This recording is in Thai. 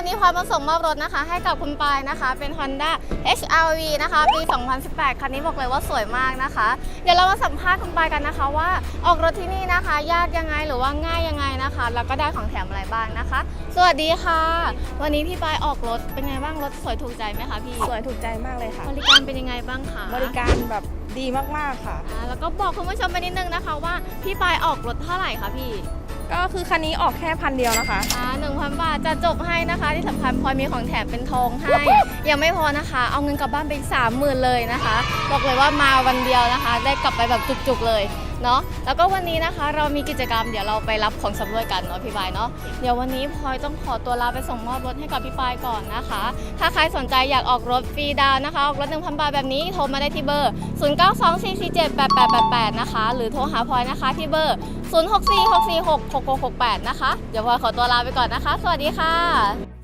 วันนี้พลอยมาส่งมอบรถนะคะ ให้กับคุณปายนะคะ เป็น Honda HRV นะคะ ปี 2018 คันนี้บอกเลยว่าสวยมากนะคะ เดี๋ยวเรามาสัมภาษณ์คุณปายกันนะคะ ว่าออกรถที่นี่นะคะ ยากยังไงหรือว่าง่ายยังไงนะคะ แล้วก็ได้ของแถมอะไรบ้างนะคะ สวัสดีค่ะ วันนี้พี่ปายออกรถเป็นไงบ้างรถสวยถูกใจไหมคะพี่สวยถูกใจมากเลยค่ะ บริการเป็นยังไงบ้างคะบริการแบบดีมากๆค่ะ อ่าแล้วก็บอกคุณผู้ชมไปนิดนึงนะคะ ว่าพี่ปายออกรถเท่าไหร่คะพี่ก็คือคันนี้ออกแค่พันเดียวนะคะ อ่าหนึ่งพันบาท จะจบให้นะคะที่สำคัญพลอยมีของแถมเป็นทองให้ ยังไม่พอนะคะ เอาเงินกลับบ้านไปอีกสามหมื่นเลยนะคะ บอกเลยว่ามาวันเดียวนะคะ ได้กลับไปแบบจุกๆเลย เนาะแล้วก็วันนี้นะคะเรามีกิจกรรมเดี๋ยวเราไปรับของสำรวยกันเนาะพี่ปายเนาะเดี๋ยววันนี้พลอยต้องขอตัวลาไปส่งมอบรถให้กับพี่ปายก่อนนะคะ ถ้าใครสนใจอยากออกรถฟรีดาวน์นะคะออกรถ1,000บาทแบบนี้โทรมาได้ที่เบอร์ 0924478888 นะคะ หรือโทรหาพลอยนะคะที่เบอร์ 0646466668 นะคะ เดี๋ยวพลอยขอตัวลาไปก่อนนะคะ สวัสดีค่ะ